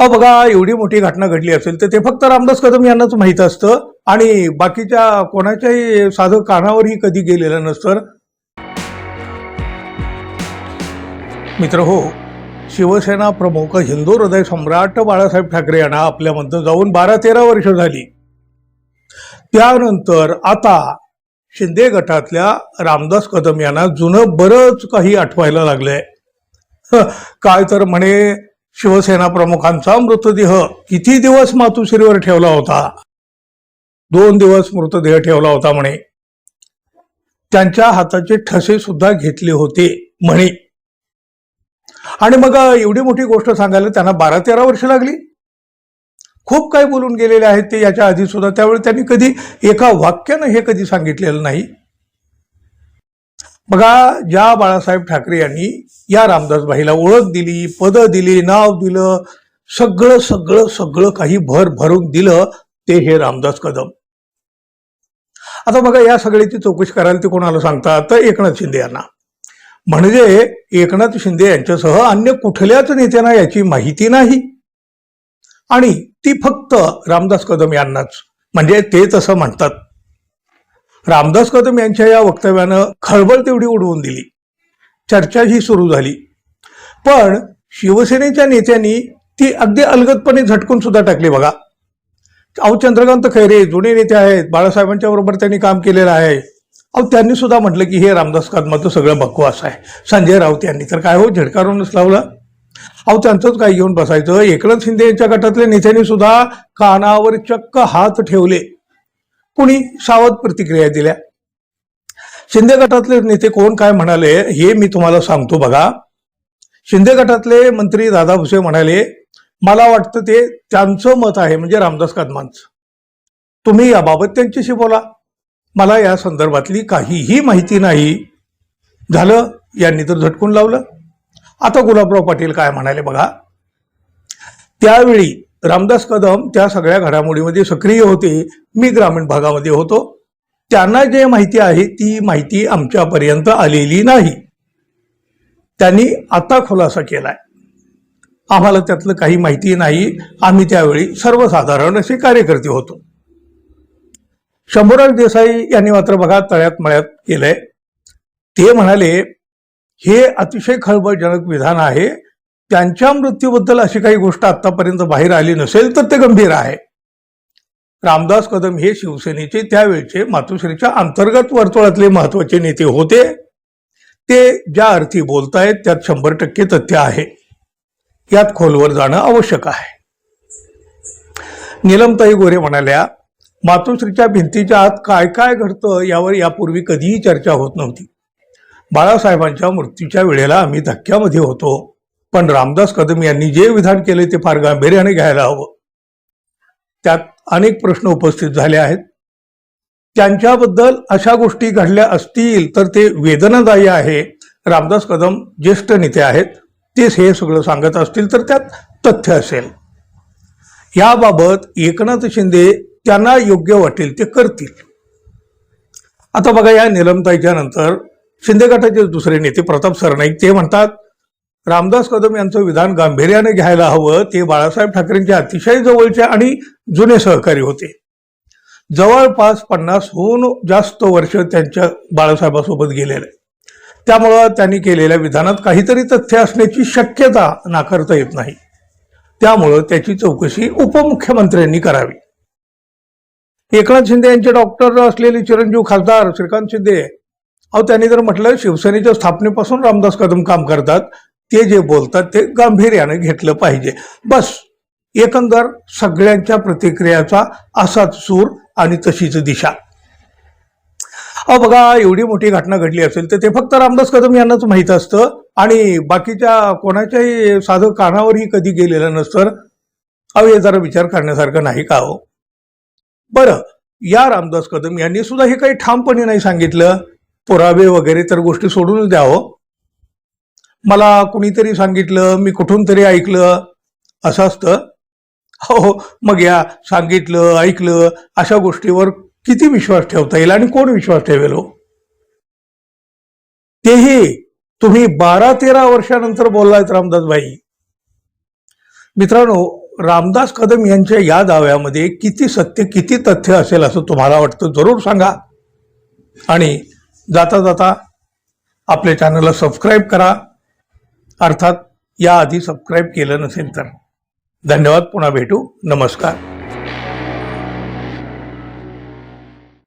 अहो बघा एवढी मोठी घटना घडली असेल तर ते फक्त रामदास कदम यांनाच माहीत असतं आणि बाकीच्या कोणाच्याही साधं कानावरही कधी गेलेलं नसतं. मित्र हो शिवसेना प्रमुख हिंदू हृदय सम्राट बाळासाहेब ठाकरे यांना आपल्यामध्ये जाऊन बारा तेरा वर्ष झाली. त्यानंतर आता शिंदे गटातल्या रामदास कदम यांना जुनं बरंच काही आठवायला लागलंय. काय तर म्हणे शिवसेना प्रमुखांचा मृतदेह किती दिवस मातुश्रीवर ठेवला होता? दोन दिवस मृतदेह ठेवला होता म्हणे. त्यांच्या हाताचे ठसे सुद्धा घेतले होते म्हणे. आणि मग एवढी मोठी गोष्ट सांगायला त्यांना बारा तेरा वर्ष लागली. खूप काही बोलून गेलेले आहेत ते याच्या आधी सुद्धा. त्यावेळी त्यांनी कधी एका वाक्यानं हे कधी सांगितलेलं नाही. बघा ज्या बाळासाहेब ठाकरे यांनी या रामदासबाईला ओळख दिली पदं दिली नाव दिलं सगळं सगळं सगळं काही भर भरून दिलं ते हे रामदास कदम. आता बघा या सगळ्याची चौकशी करायला ते कोणाला सांगतात? तर एकनाथ शिंदे यांना. म्हणजे एकनाथ शिंदे यांच्यासह अन्य कुठल्याच नेत्यांना याची माहिती नाही. आणि ती फक्त रामदास कदम यांनाच. म्हणजे ते तसं म्हणतात. रामदास कदम यांच्या या वक्तव्यानं खळबळ तेवढी उडवून दिली. चर्चा ही सुरू झाली. पण शिवसेनेच्या नेत्यांनी ती अगदी अलगदपणे झटकून सुद्धा टाकली बघा. अहो चंद्रकांत खैरे जुने नेते आहेत. बाळासाहेबांच्या बरोबर त्यांनी काम केलेलं आहे. अहो त्यांनी सुद्धा म्हटलं की हे रामदास कदमाचं सगळं बकवास आहे. संजय राऊत यांनी. तर काय हो झडकारूनच लावलं? अहो त्यांचंच काय घेऊन बसायचं. एकनाथ शिंदे यांच्या गटातल्या नेत्यांनी सुद्धा कानावर चक्क हात ठेवले. कुणी सावध प्रतिक्रिया दिल्या? शिंदे गटातले नेते कोण काय म्हणाले हे मी तुम्हाला सांगतो बघा. शिंदे गटातले मंत्री दादा भुसे म्हणाले मला वाटतं ते त्यांचं मत आहे म्हणजे रामदास कदमांचं. तुम्ही याबाबत त्यांच्याशी बोला. मला या संदर्भातली काहीही माहिती नाही. झालं यांनी तर झटकून लावलं. आता गुलाबराव पाटील काय म्हणाले बघा. त्यावेळी रामदास कदम त्या सगळ्या घडामोडीमध्ये सक्रिय होते. मी ग्रामीण भागामध्ये होतो. त्यांना जे माहिती आहे ती माहिती आमच्यापर्यंत आलेली नाही. त्यांनी आता खुलासा केलाय. आम्हाला त्यातलं काही माहिती नाही. आम्ही त्यावेळी सर्वसाधारण असे कार्यकर्ते होतो. शंभूराज देसाई यांनी मात्र बघा तळ्यात मळ्यात केलंय. ते म्हणाले हे अतिशय खळबळजनक विधान आहे. त्यांच्या मृत्यूबद्दल अशी काही गोष्ट आतापर्यंत बाहेर आली नसेल तर ते गंभीर आहे. रामदास कदम हे शिवसेनेचे त्यावेळचे मातोश्रीच्या अंतर्गत वर्तुळातले महत्त्वाचे नेते होते. ते ज्या अर्थी बोलतायत त्यात शंभर टक्के तथ्य आहे. यात खोलवर जाणं आवश्यक आहे. नीलमताई गोरे म्हणाल्या मातोश्रीच्या भिंतीच्या आत काय काय घडतं यावर यापूर्वी कधीही चर्चा होत नव्हती. बाळासाहेबांच्या मृत्यूच्या वेळेला आम्ही धक्क्यामध्ये होतो. पण रामदास कदम यांनी जे विधान केले ते फार गांभीर्याने घ्यायला हवं. त्यात अनेक प्रश्न उपस्थित झाले आहेत. त्यांच्याबद्दल अशा गोष्टी घडल्या असतील तर ते वेदनादायी आहे. रामदास कदम ज्येष्ठ नेते आहेत. तेच हे सगळं सांगत असतील तर त्यात तथ्य असेल. याबाबत एकनाथ शिंदे त्यांना योग्य वाटेल ते करतील. आता बघा या निलमताईच्या नंतर शिंदे गटाचे दुसरे नेते प्रताप सरनाईक ते म्हणतात रामदास कदम यांचं विधान गांभीर्याने घ्यायला हवं ते बाळासाहेब ठाकरेंचे अतिशय जवळचे आणि जुने सहकारी होते. जवळपास पन्नासहून जास्त वर्ष त्यांच्या बाळासाहेबासोबत गेलेले. त्यामुळं त्यांनी केलेल्या विधानात काहीतरी तथ्य असण्याची शक्यता नाकारता येत नाही. त्यामुळं त्याची चौकशी उपमुख्यमंत्र्यांनी करावी. एकनाथ शिंदे यांचे डॉक्टर असलेले चिरंजीव खासदार श्रीकांत शिंदे. अहो त्यांनी जर म्हटलं शिवसेनेच्या स्थापनेपासून रामदास कदम काम करतात. ते जे बोलतात ते गांभीर्याने घेतलं पाहिजे. बस एकंदर सगळ्यांच्या प्रतिक्रियाचा असाच सूर आणि तशीच दिशा. अहो बघा एवढी मोठी घटना घडली असेल तर ते फक्त रामदास कदम यांनाच माहीत असतं आणि बाकीच्या कोणाच्याही साधं कानावरही कधी गेलेलं नसतं. अव हे जरा विचार करण्यासारखं नाही का हो? बरं या रामदास कदम यांनी सुद्धा हे काही ठामपणे नाही सांगितलं. पुरावे वगैरे तर गोष्टी सोडूनच द्यावं हो. मला कुणीतरी सांगितलं मी कुठून तरी ऐकलं असं असतं. हो, हो मग या सांगितलं ऐकलं अशा गोष्टीवर किती विश्वास ठेवता येईल आणि कोण विश्वास ठेवेल हो? तेही तुम्ही बारा तेरा वर्षानंतर बोललायत रामदास भाई मित्रांनो रामदास कदम यांच्या या दाव्यामध्ये किती सत्य किती तथ्य असेल असं तुम्हाला वाटतं जरूर सांगा. आणि जाता जाता आपले चॅनलला सबस्क्राईब करा. अर्थात याआधी सबस्क्राईब केलं नसेल तर. धन्यवाद. पुन्हा भेटू. नमस्कार.